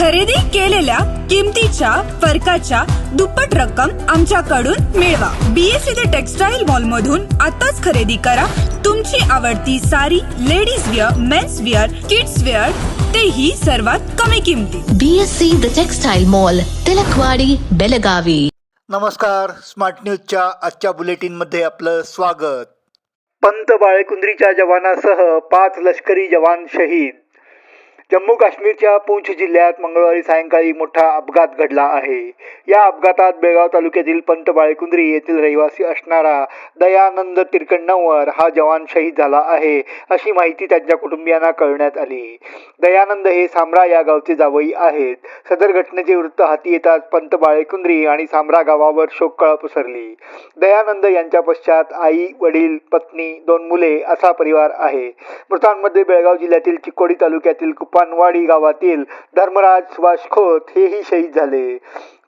खरेदी केलेल्या किमतीच्या फरकाच्या दुप्पट रक्कम आमच्याकडून मिळवा. बीएससी ते टेक्सटाईल मॉल मधून आताच खरेदी करा. तुमची आवडती sari ladies wear men's wear kids wear तेही सर्वात कमी किमतीत. BSc the textile mall Tilakwadi Belagavi नमस्कार. स्मार्ट न्यूजच्या आजच्या बुलेटिनमध्ये आपलं स्वागत. पंत बाळेकुंद्रीच्या जवानासह पाच लष्करी जवान शहीद. जम्मू काश्मीरच्या पूंछ जिल्ह्यात मंगळवारी सायंकाळी मोठा अपघात घडला आहे. या अपघातात बेळगाव तालुक्यातील पंत बाळेकुंद्री येथील रहिवासी असणारा दयानंद तिरकण्णवर हा जवान शहीद झाला आहे अशी माहिती त्यांच्या कुटुंबियांना कळण्यात आली. दयानंद हे सामरा या गावचे जावई आहेत. सदर घटनेचे वृत्त हाती येताच पंत बाळेकुंद्री आणि सामरा गावावर शोककळा पसरली. दयानंद यांच्या पश्चात आई वडील पत्नी दोन मुले असा परिवार आहे. मृतांमध्ये बेळगाव जिल्ह्यातील चिकोडी तालुक्यातील पानवाडी गावातील धर्मराज सुभाष खोत हेही शहीद झाले.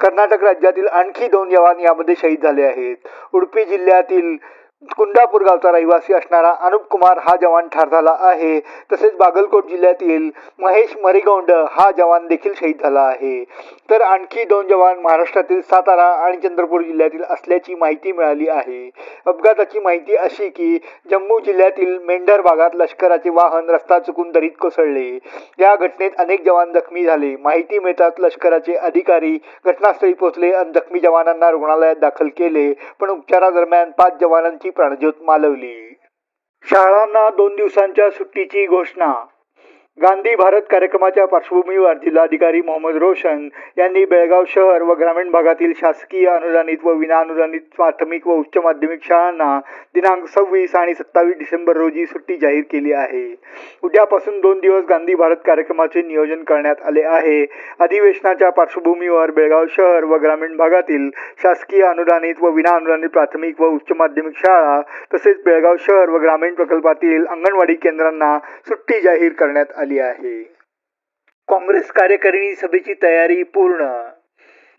कर्नाटक राज्यातील आणखी दोन जवान यामध्ये शहीद झाले आहेत. उडपी जिल्ह्यातील कुंडापूर गावचा रहिवासी असणारा अनुप कुमार हा जवान ठार झाला आहे. तसेच बागलकोट जिल्ह्यातील महेश मरिगौंड हा जवान देखील शहीद झाला आहे. तर आणखी दोन जवान महाराष्ट्रातील सातारा आणि चंद्रपूर जिल्ह्यातील असल्याची माहिती मिळाली आहे. अपघाताची माहिती अशी की जम्मू जिल्ह्यातील मेंढर भागात लष्कराचे वाहन रस्ता चुकून दरीत कोसळले. या घटनेत अनेक जवान जखमी झाले. माहिती मिळताच लष्कराचे अधिकारी घटनास्थळी पोहोचले आणि जखमी जवानांना रुग्णालयात दाखल केले. पण उपचारादरम्यान पाच जवानांची प्राणज्योत मालवली. शाळांना दोन दिवसांच्या सुट्टीची घोषणा. गांधी भारत कार्यक्रमाच्या पार्श्वभूमीवर जिल्हाधिकारी मोहम्मद रोशन यांनी बेळगाव शहर व ग्रामीण भागातील शासकीय अनुदानित व विनाअनुदानित प्राथमिक व उच्च माध्यमिक शाळांना दिनांक सव्वीस आणि सत्तावीस डिसेंबर रोजी सुट्टी जाहीर केली आहे. उद्यापासून दोन दिवस गांधी भारत कार्यक्रमाचे नियोजन करण्यात आले आहे. अधिवेशनाच्या पार्श्वभूमीवर बेळगाव शहर व ग्रामीण भागातील शासकीय अनुदानित व विनाअनुदानित प्राथमिक व उच्च माध्यमिक शाळा तसेच बेळगाव शहर व ग्रामीण प्रकल्पातील अंगणवाडी केंद्रांना सुट्टी जाहीर करण्यात आली. आली आहे. काँग्रेस कार्यकारिणी सभेची तयारी पूर्ण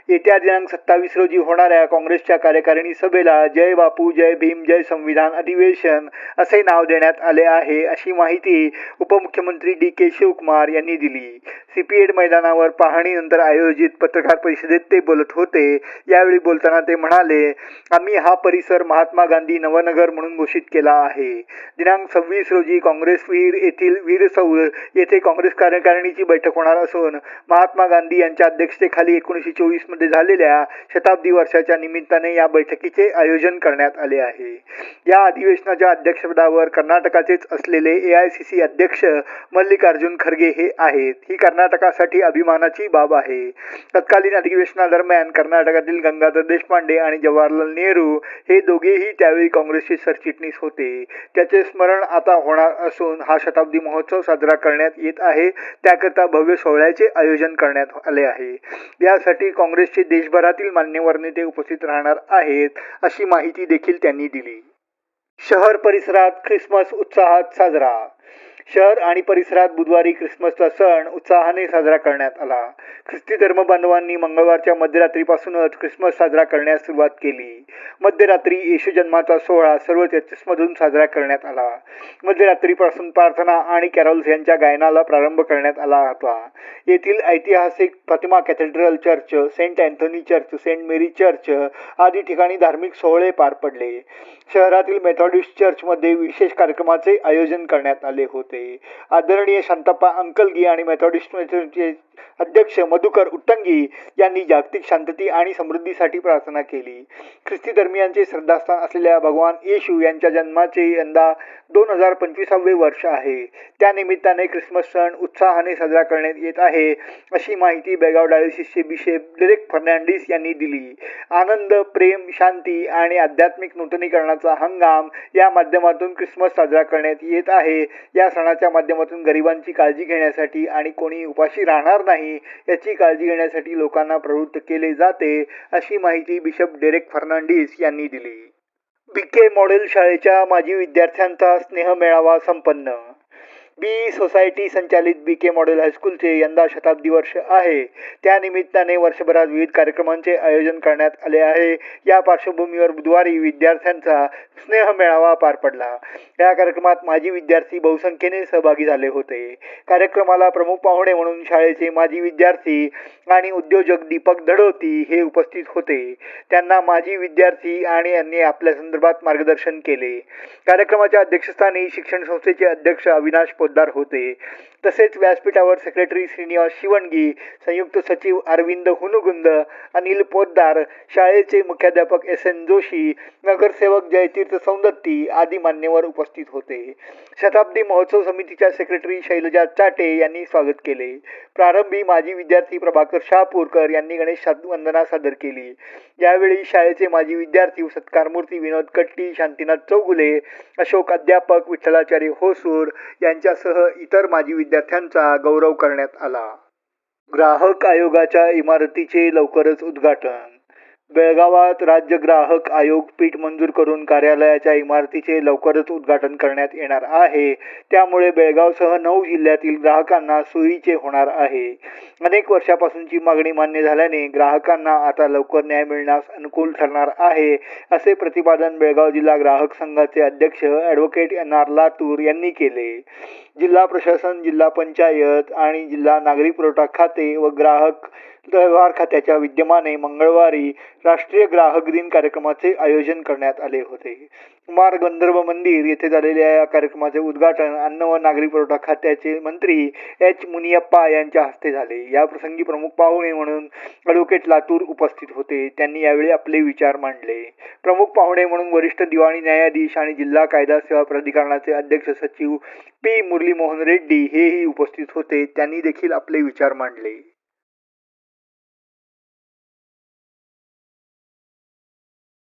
येत्या दिनांक सत्तावीस रोजी होणाऱ्या काँग्रेसच्या कार्यकारिणी सभेला जय बापू जय भीम जय संविधान अधिवेशन असे नाव देण्यात आले आहे अशी माहिती उपमुख्यमंत्री डी के शिवकुमार यांनी दिली. सीपीएड मैदानावर पाहणीनंतर आयोजित पत्रकार परिषदेत ते बोलत होते. यावेळी बोलताना ते म्हणाले आम्ही हा परिसर महात्मा गांधी नवनगर म्हणून घोषित केला आहे. दिनांक सव्वीस रोजी काँग्रेस वीर येथील वीरसौल येथे काँग्रेस कार्यकारिणीची बैठक होणार असून महात्मा गांधी यांच्या अध्यक्षतेखाली एकोणीसशे चोवीस मध्ये झालेल्या शताब्दी वर्षाच्या निमित्ताने या बैठकीचे आयोजन करण्यात आले आहे. या अधिवेशनाच्या अध्यक्षपदावर कर्नाटकाचेच असलेले ए आय सी सी अध्यक्ष मल्लिकार्जुन खरगे हे आहेत. ही कर्नाटकासाठी अभिमानाची बाब आहे. तत्कालीन अधिवेशनादरम्यान कर्नाटकातील गंगाधर देशपांडे आणि जवाहरलाल नेहरू हे दोघेही त्यावेळी काँग्रेसचे सरचिटणीस होते. त्याचे स्मरण आता होणार असून हा शताब्दी महोत्सव साजरा करण्यात येत आहे. त्याकरता भव्य सोहळ्याचे आयोजन करण्यात आले आहे. यासाठी काँग्रेस काँग्रेसचे देशभरातील मान्यवर नेते उपस्थित राहणार आहेत अशी माहिती देखील त्यांनी दिली. शहर परिसरात ख्रिसमस उत्साहात साजरा शहर आणि परिसरात बुधवारी ख्रिसमसचा सण उत्साहाने साजरा करण्यात आला. ख्रिस्ती धर्म बांधवांनी मंगळवारच्या मध्यरात्रीपासूनच ख्रिसमस साजरा करण्यास सुरुवात केली. मध्यरात्री येशू जन्माचा सोहळा सर्व चर्चेसमधून साजरा करण्यात आला. मध्यरात्रीपासून प्रार्थना आणि कॅरॉल्स यांच्या गायनाला प्रारंभ करण्यात आला होता. येथील ऐतिहासिक Fatima cathedral church saint Anthony church saint Mary church आदी ठिकाणी धार्मिक सोहळे पार पडले. शहरातील मेथॉडिस्ट चर्चमध्ये विशेष कार्यक्रमाचे आयोजन करण्यात आले होते. होते. आदरणीय शांतप्पा अंकलगी आणि मेथॉडिस्ट चर्चचे अध्यक्ष मधुकर उट्टंगी यांनी जागतिक शांतती आणि समृद्धीसाठी प्रार्थना केली. ख्रिस्ती धर्मियांचे श्रद्धास्थान असलेल्या भगवान येशू यांच्या जन्माचे यंदा दोन हजार पंचवीसावे वर्ष आहे. त्यानिमित्ताने ख्रिसमस सण उत्साहाने साजरा करण्यात येत आहे अशी माहिती बेळगाव डायोसिसचे बिशेप डेरेक फर्नांडिस यांनी दिली. आनंद प्रेम शांती आणि आध्यात्मिक नूतनीकरणाचा हंगाम या माध्यमातून ख्रिसमस साजरा करण्यात येत आहे. या सणाच्या माध्यमातून गरिबांची काळजी घेण्यासाठी आणि कोणी उपाशी राहणार नाही. याची काळजी घेण्यासाठी लोकांना प्रवृत्त केले जाते अशी माहिती बिशप डेरेक फर्नांडिस यांनी दिली. बी के मॉडेल शाळेच्या माजी विद्यार्थ्यांचा स्नेह मेळावा संपन्न. बी सोसायटी संचालित बी के मॉडेल हायस्कूलचे यंदा शताब्दी वर्ष आहे. त्यानिमित्ताने वर्षभरात विविध कार्यक्रमांचे आयोजन करण्यात आले आहे. या पार्श्वभूमीवर बुधवारी विद्यार्थ्यांचा स्नेह मेळावा पार पडला. या कार्यक्रमात माजी विद्यार्थी बहुसंख्येने सहभागी झाले होते. कार्यक्रमाला प्रमुख पाहुणे म्हणून शाळेचे माजी विद्यार्थी आणि उद्योजक दीपक धडोती हे उपस्थित होते. त्यांना माजी विद्यार्थी आणि यांनी आपल्या संदर्भात मार्गदर्शन केले. कार्यक्रमाच्या अध्यक्षस्थानी शिक्षण संस्थेचे अध्यक्ष अविनाश पोद्दार होते. तसेच व्यासपीठावर सेक्रेटरी श्रीनिवास शिवणगी संयुक्त सचिव अरविंद हुनुगुंद अनिल पोद्दार शाळेचे मुख्याध्यापक एस एन जोशी नगरसेवक जयतीर्थ सौंदत्ती आदी मान्यवर उपस्थित होते. शताब्दी महोत्सव समितीच्या सेक्रेटरी शैलजा चाटे यांनी स्वागत केले. प्रारंभी माजी विद्यार्थी प्रभाकर शहापूरकर यांनी गणेश वंदना सादर केली. यावेळी शाळेचे माजी विद्यार्थी सत्कारमूर्ती विनोद कट्टी शांतीनाथ चौगुले अशोक अध्यापक विठ्ठलाचार्य होसूर यांच्या यांच्यासह इतर माजी विद्यार्थ्यांचा गौरव करण्यात आला. ग्राहक आयोगाच्या इमारतीचे लवकरच उद्घाटन. बेळगावात राज्य ग्राहक आयोग पीठ मंजूर करून कार्यालयाच्या इमारतीचे लवकरच उद्घाटन करण्यात येणार आहे. त्यामुळे बेळगावसह नऊ जिल्ह्यातील ग्राहकांना सोयीचे होणार आहे. अनेक वर्षापासूनची मागणी मान्य झाल्याने ग्राहकांना आता लवकर न्याय मिळण्यास अनुकूल ठरणार आहे असे प्रतिपादन बेळगाव जिल्हा ग्राहक संघाचे अध्यक्ष ॲडव्होकेट एन आर लातूर यांनी केले. जिल्हा प्रशासन जिल्हा पंचायत आणि जिल्हा नागरी पुरवठा खाते व ग्राहक व्यवहार खात्याच्या विद्यमाने मंगळवारी राष्ट्रीय ग्राहक दिन कार्यक्रमाचे आयोजन करण्यात आले होते. कुमार गंधर्व मंदिर येथे झालेल्या या कार्यक्रमाचे उद्घाटन अन्न व नागरी पुरवठा खात्याचे मंत्री एच मुनियप्पा यांच्या हस्ते झाले. या प्रसंगी प्रमुख पाहुणे म्हणून ॲडव्होकेट लातूर उपस्थित होते. त्यांनी यावेळी आपले विचार मांडले. प्रमुख पाहुणे म्हणून वरिष्ठ दिवाणी न्यायाधीश आणि जिल्हा कायदा सेवा प्राधिकरणाचे अध्यक्ष सचिव पी मुरली मोहन रेड्डी हेही उपस्थित होते. त्यांनी देखील आपले विचार मांडले.